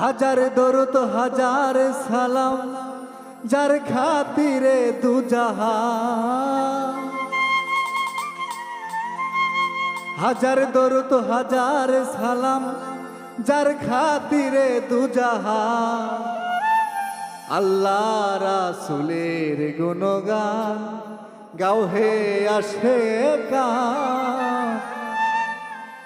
হাজার দরুত হাজার সালাম, যার খাতিরে দুজাহা হাজার দরুত হাজার সালাম, যার খাতিরে দুজাহা আল্লাহ রাসুলের গুণগান গাও হে আসে কান।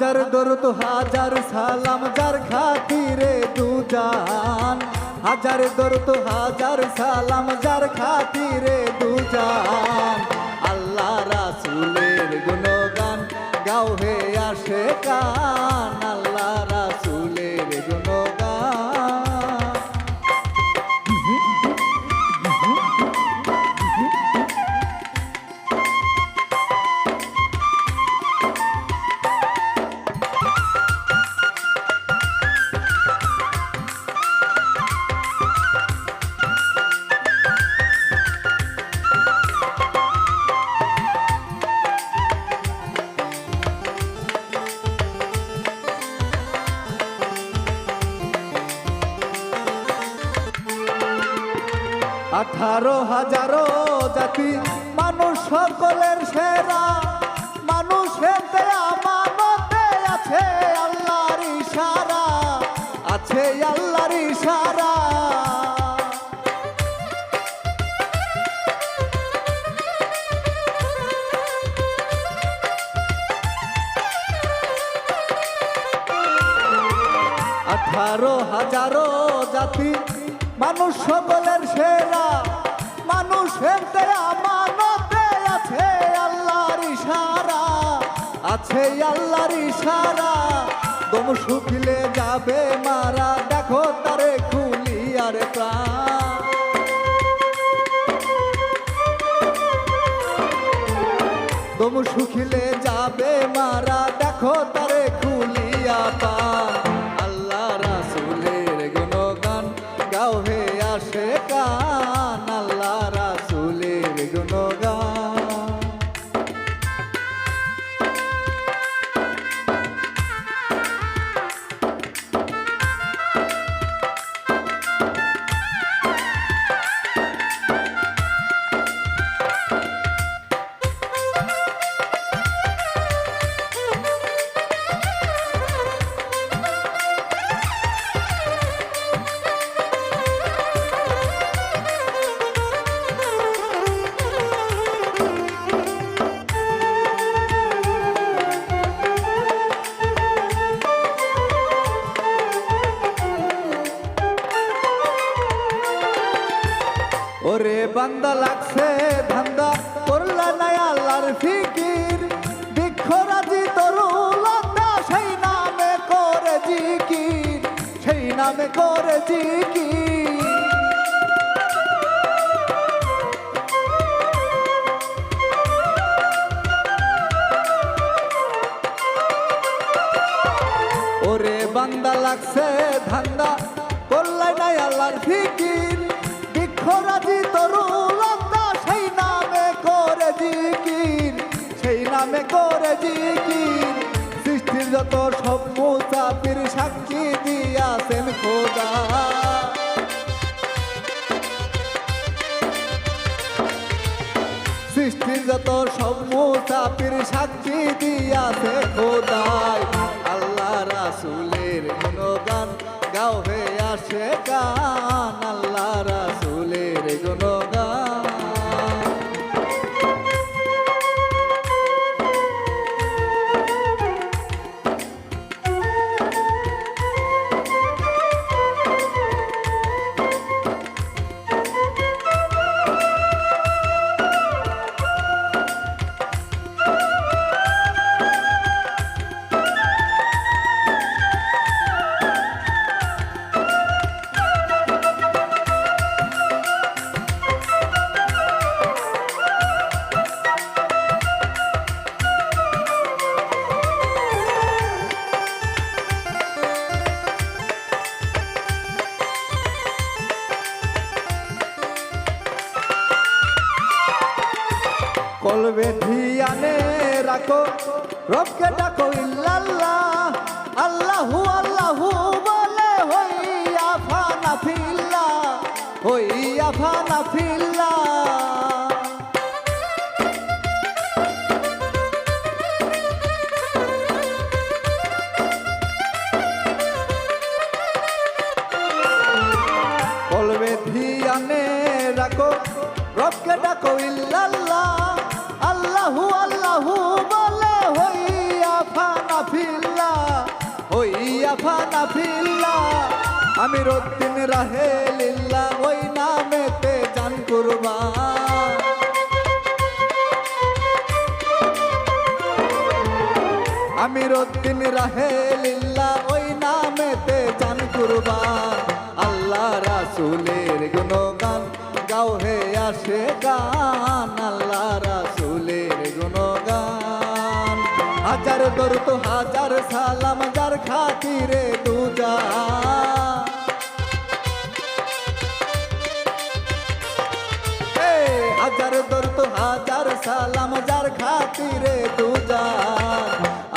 হাজার দরদ, হাজার সালাম, যার খাতিরে দুজান হাজার দরদ, হাজার সালাম, যার খাতিরে দুজান আল্লাহ রাসুলের গুণগান গাও হে আসে কান আঠারো হাজারো জাতি, মানুষ সকলের সেরা। মানুষের আমানতে আছে আল্লাহর ইশারা, আছে আল্লাহর ইশারা। আঠারো হাজারো জাতি মানুষ সকলের সেরা, মানুষের দেয়া মানতে আছে আল্লাহর ইশারা, আছে আল্লাহর ইশারা। দম শুকিলে যাবে মারা, দেখো তারে খুলিয়ার প্রাণ। দম শুকিলে যাবে মারা, দেখো তারে খুলিয়া পান ওরে বান্দা লাগছে ধান্দা, করলা নাই আল্লাহর ফিকির। বৃক্ষরাজি তরুলতা সেই নামে করে জিকির, সেই নামে করে জিকির। ওরে বান্দা লাগছে ধান্দা করলাই নাই আল্লাহর ফিকির। বৃক্ষরাজি তরুলতা সেই নামে করে জিকির, সেই নামে করে জিকির। সৃষ্টির যত সব মুসাফির সাক্ষী দিয়াছেন খোদা। সৃষ্টির যত সব মুসাফির সাক্ষী দিয়াছে খোদাই, আল্লাহ রাসুলের গুণগান গাও হে আসে গান আল্লাহ রাসুলের গুণগান। কলবে ধিয়ানে রাখো। রবকে ডাকো, ইল্লাল্লাহ, আল্লাহু আল্লাহু বলে, হইয়া ফানা ফিল্লা, হইয়া ফানা ফিল্লা। বলবে ধিয়ানে রাখো। রবকে ডাকো ইল্লাল্লাহ। আল্লাহু আল্লাহু বলে, হইয়া ফানা ফিল্লা হইয়া ফানা ফিল্লা আমি রদ্দিন রাহে লিল্লা, ওই নামেতে জান কুরবান আমি রদ্দিন রাহে লিল্লা, ওই নামেতে জান কুরবান আল্লাহ হে উঠে গান, আল্লাহ রাসুলের গুণগান। হাজার দরুদ, হাজার সালাম, যার খাতিরে দুজা। হাজার দরুদ, হাজার সালাম, যার খাতিরে দুজা।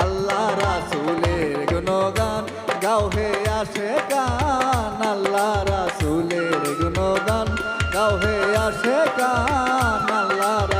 আল্লাহ রাসুলের গুণগান, গাও হে আসে গান, আল্লাহ রাসুলের গুণগান। দাও হে আসে কান আল্লাহ